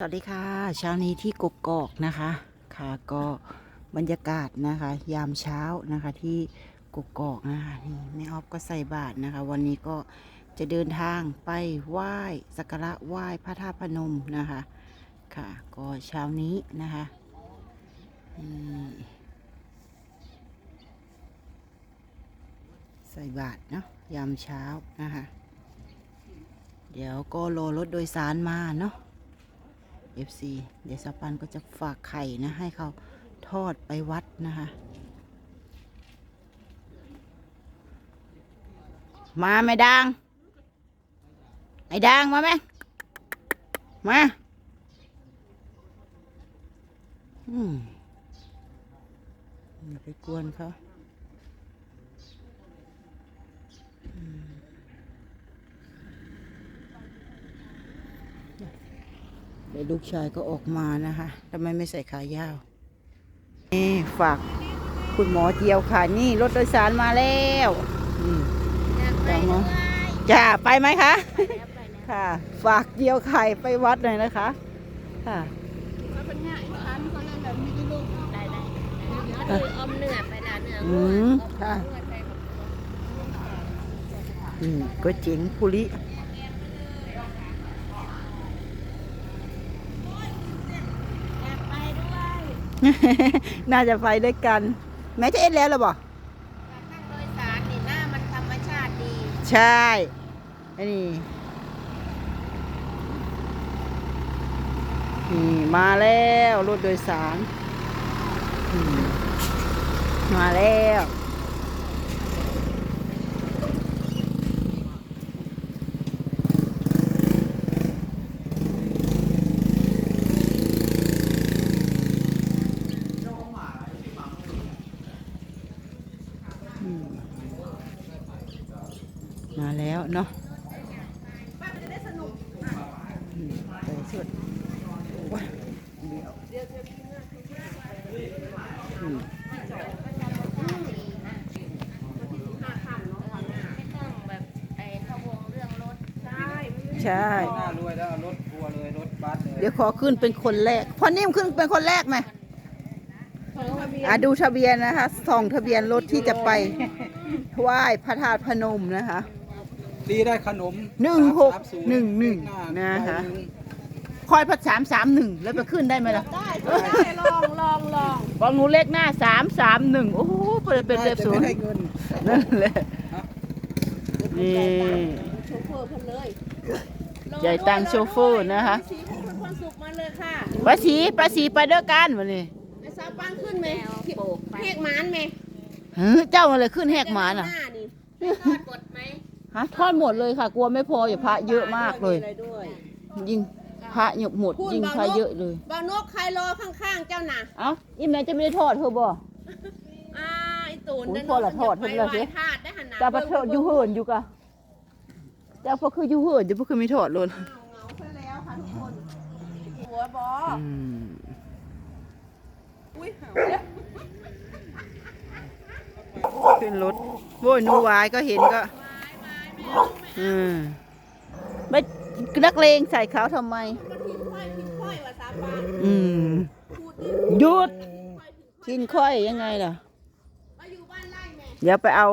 สวัสดีค่ะเช้านี้ที่กกอกนะคะค่ะก็บรรยากาศนะคะ ยามเช้านะคะที่กกอกนะคะนี่แม่ออฟก็ใส่บาตรนะคะ วันนี้ก็จะเดินทางไปไหว้สักการะไหว้พระธาตุพนมนะคะค่ะ ก็เช้านี้นะคะใส่บาตรเนาะยามเช้านะคะ เดี๋ยวก็รอรถโดยสารมาเนาะ FC เดี๋ยวสปันก็จะฝากไข่นะ ให้เขาทอดไปวัดนะคะ มาไม่ดังไอ้ดังมาไหมมาอืมอย่าไปกวนเขาอืมเดี๋ยวลูกชายก็ออกมานะคะทำไมไม่ใส่ขายาวนี่ฝากคุณหมอเจียวค่ะ นี่รถโดยสารมาแล้วอืมอยากไปจังด้วเนาะยจ้าไปไหมคะแล้วไปแล้วค่ะ ฝากเจียวไข่ไปวัดหน่อยนะคะ ค่ะเขาเป็นง่ายทันเขาเล่นแบบนี้ลูกได้ได้เอาดูอมเนื้อไปละเนื้ออืงัวมอมค่ะเนื้อไปกับอืมก็เจ๋งภูริ อยากไปด้วย น่าจะไปด้วยกัน แม่จะเอ็ดแล้วหรือเปล่าอยากนั่งโดยสารนี่หน้ามันธรรมชาติดี ใช่อันนี้นี่มาแล้วรถโดยสารอืมมาแล้ว อืมมาแล้วเนาะอืมใส่สุดว้าเดี๋ยวอืม ไม่ต้องแบบไอ้พะวงเรื่องรถ ใช่ใช่ หน้ารวยแล้วเอารถทัวร์เลยรถบัสเลยเดี๋ยวขอขึ้นเป็นคนแรกพอนิ่มขึ้นเป็นคนแรกไหมอะดูทะเบียนนะคะ ส่องทะเบียนรถที่จะไปไหว้พระธาตุพนมนะคะดีได้ขนมหนึ่งหก330หนึ่งหนึ่งเลขานะคะ ใบหง คอยพัดสามสามหนึ่งแล้วไปขึ้นได้ไหมล่ะได้ได้ลองลองลองบอกหนูเลขหน้าสามสามหนึ่งโอ้โหเป็นเป็นเลขได้ศูแต่นไม่ย์ได้เงินนั่นแหละนี่โชเฟอร์เพิ่นเลยจ่ายตังค์โชเฟอร์นะคะสีผู้เป็นคนสุขมาเลยค่ะป้าสีป้าสีไปด้วยกันวันนี้ไอ้สาวปังขึ้นไหมโปกไปเรียกหมานไหมเฮ้ยเจ้ามาเลยขึ้นแหกหมาน่ะหน้านี่ทอดบดไหมฮะทอดหมดเลยค่ะ กลัวไม่พออย่าพระเยอะมากเลยอะไรด้วยยิง พระหยกหมดพูดยิงเบาพระนกเยอะเลยบ่าวนกใครรอข้างๆเจ้าน่ะเอ้าอีแม่จะไม่ได้ทอดเธอบ่ อ่าไอ้ตูนโอ้ยเดินพอละทอดไปเพิ่นละไหสิว้ธาตุได้หันหน้าแต่ประเทศอยู่เหินอยู่กะแต่พอคืออยู่เหินอยู่พอคือมีทอดเลยเหงาซะแล้วค่ะทุกคนหัวบออืมอุ้ยเห่าแล้วขึ้นรถโว้ยหนูวายก็เห็นก็อืมไม่ นักเลงใส่เขาทำไมมาทิ้งค่อยทิ้งค่อยว่าสาบานอืมพูดดิหยุดค่อยทิ้งค่อยทิ้งค่อยยังไงล่ะมาอยู่บ้านไร่แม่เดี๋ยวไปเอา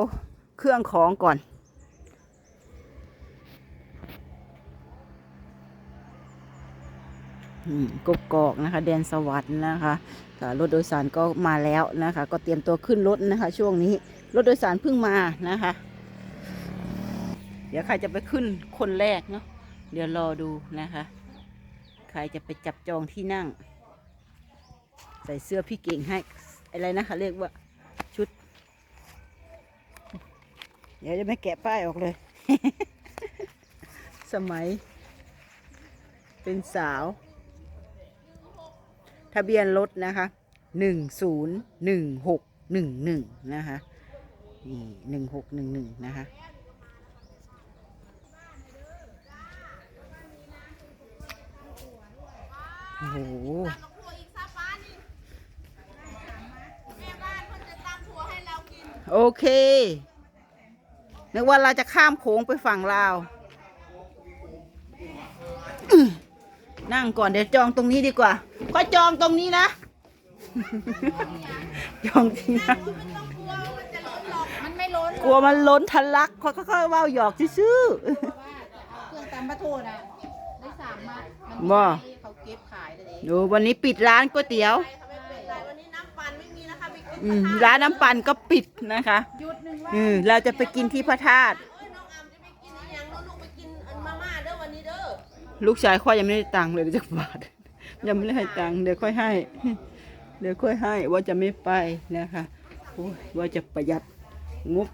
เครื่องของก่อนอืมกกอกนะคะแดนสวัสดิ์นะคะค่ะรถโดยสารก็มาแล้วนะคะ ก็เตรียมตัวขึ้นรถนะคะ ช่วงนี้รถโดยสารเพิ่งมานะคะ เดี๋ยวใครจะไปขึ้นคนแรกเนาะ เดี๋ยวรอดูนะคะ ใครจะไปจับจองที่นั่ง ใส่เสื้อพี่เก่งให้ อะไรนะคะ เรียกว่าชุด เดี๋ยวจะไม่แกะป้ายออกเลย สมัย เป็นสาว ทะเบียนรถนะคะหนึ่งศูนย์หนึ่งหกหนึ่งหนึ่งนะคะนี่หนึ่งหกหนึ่งหนึ่งนะคะ โอ้โห ตำบักถั่วอีกสาบานนี่แม่บ้านเพิ่นจะตำถั่วให้เรากินโอเค นึกว่าเราจะข้ามโขงไปฝั่งลาวอื้อนั่งก่อนเดี๋ยวจองตรงนี้ดีกว่าค่อยจองตรงนี้นะ จองที่นะมันไม่ล้นกลัวมันล้นทะลักค่อยๆเว่าหยอกซื่อเครื่องตำปลาทูน่ะได้สามมามันบ่ให้ เขาเก็บขายเลยๆดูวันนี้ปิดร้านก๋วยเตี๋ยววันนี้น้ำปั่นไม่มีนะคะไปกินอืมร้านน้ำปั่นก็ปิดนะคะหยุดหนึ่งวันอืมเราจะไปกินที่พระธาตุน้องอามจะไปกินอีหยังลูกไปกินอันมาม่าเด้อวันนี้เด้อลูกชายค่อยยังไม่ได้ตังค์เลยจะบาท ยังไม่ได้ให้ตังค์เดี๋ยวค่อยให้ เดี๋ยวค่อยให้ว่าจะไม่ไปนะคะโอ้ยว่าจะประหยัดงบ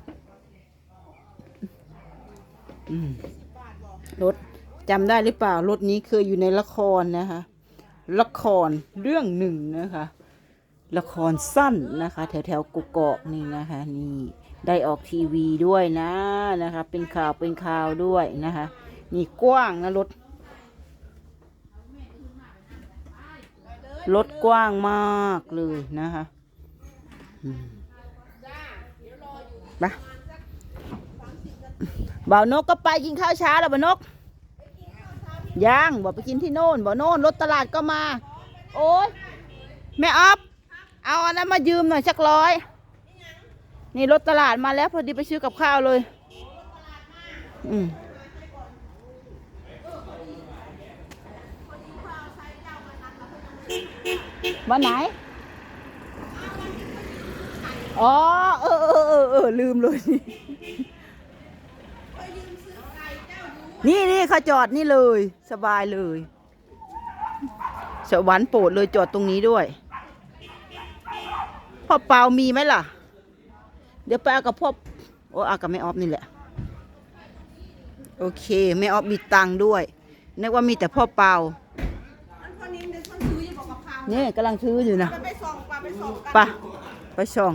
อืมรถ จำได้หรือเปล่ารถนี้เคยอยู่ในละครนะคะ ละครเรื่องหนึ่งนะคะ ละครสั้นนะคะ แถวแถวกุกเกาะนี่นะคะ นี่ได้ออกทีวีด้วยนะนะคะ เป็นข่าวเป็นข่าวด้วยนะคะ นี่กว้างนะรถรถกว้างมากเลยนะคะมไปบ่าวนกก็ไปกินข้าวเช้าแล้วบ่าวนก ยังบอกไปกินที่โน่นบ่าโน่นรถตลาดก็มา โอ้ยแม่ออฟเอาอันนั้นมายืมหน่อยสักร้อย นี่รถตลาดมาแล้ว พอดีไปซื้อกับข้าวเลย อืมวันไหน อ๋อ เออเออเออลืมเลย นี่นี่เขาจอดนี่เลย สบายเลย สวรรค์โปรดเลยจอดตรงนี้ด้วยพ่อเปามีไหมล่ะ เดี๋ยวไปเอากับพ่อโอ้เอากับแม่ออฟนี่แหละ โอเคแม่ออฟมีตังค์ด้วยนึกว่ามีแต่พ่อเปาคนนี้เดี๋ยวคนซื้อจะบอกกับข้าวเนี่ยกำลังซื้ออยู่นะไปส่องปลาไปส่องกันไปะไปช่อง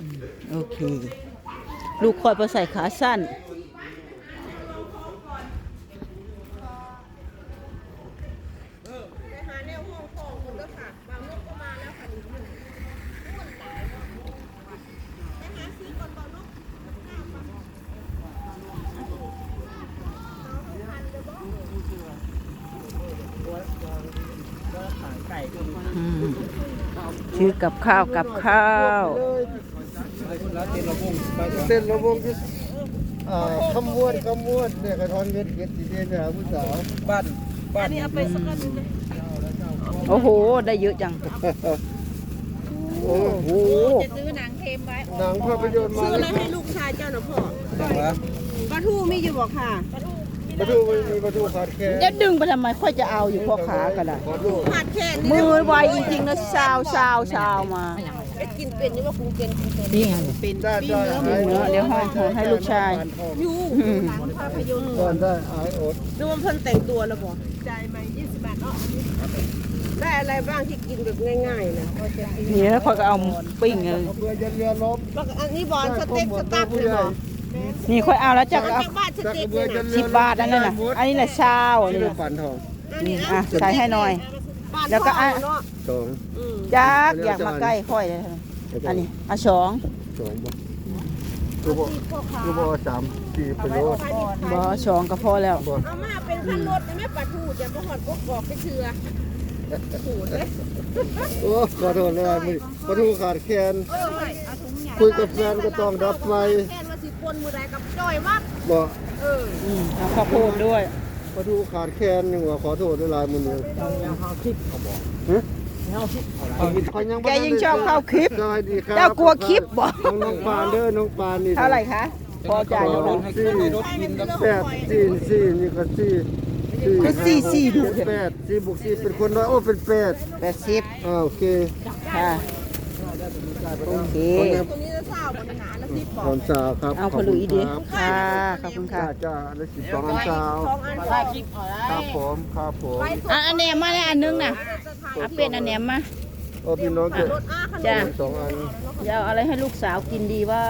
อืมโอเค ลูกคอยไปใส่ขาสั้น ไปหาแนวห้องของคนก็ค่ะบางนกก็มาแล้วค่ะนี่มันม่วนหลายเนาะไปหาซื้อก่อนบางนก อืม ชื่อกับข้าวกับข้าวไปคนละเต็นระวงไปก่อนเส้นระวงที่อ่าขมวนขมวนเนี่ยกระทอนเงินเก็บสีเดนไปหาผู้สาวบ้านบ้านเอาไปสักกันหนึ่งเลยโอ้โห ได้เยอะจัง โอ้โห จะซื้อหนังเทมไว้หนังภาพยนตร์มาซื้อแล้แล้ววให้ลูกชายเจ้าหน่ะพ่อจังหวะปลาทูมีอยู่บอกค่ะป ระตูไม่มีประตูขาดแค่จะดึงไปทำไมค่อยจะเอาอยู่พ่อขาก็ได้ ขอดูขาดแค่มืนี้อไวจริงๆนะชาวชาวชาวมาเอ็ดกินเป็นนี่ว่ากูเป็นกูเป็นนี่ไงเป็นได้ได้ปิ้งเนื้อเดี๋ยวห่อห่อให้ลูกชายอยู่หนังภาพยนตร์ก่อนได้อายอดดูมันเพิ่นแต่งตัวแล้วบอกจ่ายไหมยี่สิบบาทเนาะได้อะไรบ้างที่กินแบบง่ายๆนะก็จะกินนี่แล้วค่อยก็เอาปิ้งเลยเพื่อจะเรือล้มแล้วก็อันนี้บอลสเต็กสตั๊กเลยบอก นี่ค่อยเอาแล้วจะจากเอาบ้านสจากเต็กเรือเนี่ยจะนะเรือสิบบาทนั่นน่ะอันนี้แหละชาวที่นี่เรือนะปั่นทองนี่อะใส่ให้หน่อยบ้านแล้วก็อะพ่เนาะสองอืมจักอยากมาใกล้ค่อยเลยอันนี้เอาสองสองบ่คือบ่คือบ่สามสี่ไปโลดบอสองก็พอแล้วบ่เอามาเป็นขั้นรถได้ไหมปลาทูจะมาหอดกกอกไปเชือโหดเลยโอ้ขอโทษเลยมือประตูขาดแคลนเออเอาถุงใหญ่คุยกับแฟนก็ต้องดับไฟแค่ว่าสิ ปนมือใดกับจ้อยมากบ่เอออืมเอาข้าวโพดด้วยประตูขาดแคลนยังว่าขอโทษด้วยลายมือนี้เขายังแกยิ่งชอบเข้าคลิปสวัสดีครับเจ้ากลัวคลิปบ่น้องน้องปานเด้อน้องปานนี่เท่าไหร่คะพอจ่ายรแล้วถนะให้ขึ้นในรถกินกับแปดสี่สี่นี่ก็สี่สี่คือสี่สี่ดูเป็นแปดสี่บวกสี่เป็นคนน้อยโอ้เป็นแปดแปดสิบอ่าโอเคค่ะ โอเคตัวนี้จะเศร้าปัญหาแล้วสิบขบออกบสาวครับเอาขพอบลุคุณอีดีครับค่ะขอบคุณค่ะจ้าจ้าแล้วสิบสองอันสาวสองอันได้คลิปครับผมครับผมไปสอะอันแหนมมาเลยอันนึงน่ะเอาเป็นอันแหนมมาโอ้พี่น้องเกิดรถอ้าขนจ้ะมสองอันจะเอาอะไรให้ลูกสาวกินดีว่า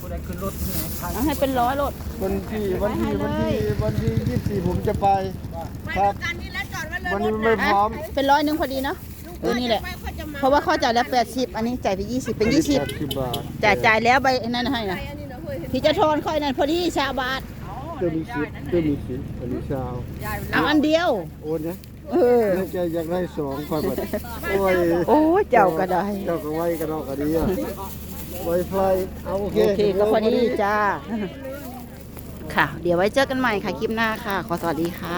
ผู้ใดขึ้นรถที่ไหนใครเอาให้เป็นร้อยรถวันที่วันที่วันที่วันที่ยี่สิบสี่ผมจะไปไปครับกันนี่แล้วจอดไว้เลยวันนี้ไม่พร้อมเป็นร้อยหนึงพอดีเนาะเออนี่แหละ เพราะว่าเขาจ่ายแล้วแปดสิบอันนี้จ่ายไปยี่สิบเป็นยี่สิบสิบบาทจ่ายจ่ายแล้วใบนั่นให้นะอันนี้นะเฮ้ยที่จะทอนค่อยนั่นพอดีชาบาทเติมมีสิบเติมมีสิบอันนี้ชาวเอาอันเดียว โอนนะเออแล้วจะอยากได้สองคอยบัดโอ้ยโอ้ยเจ้าก็ได้ เจ้าก็ไว้กันเนาะก็ดีอะไวไฟเอาโอเคโอเคก็พอดีจ้า ค่ะ เดี๋ยวไว้เจอกันใหม่ค่ะคลิปหน้าค่ะ ขอสวัสดีค่ะ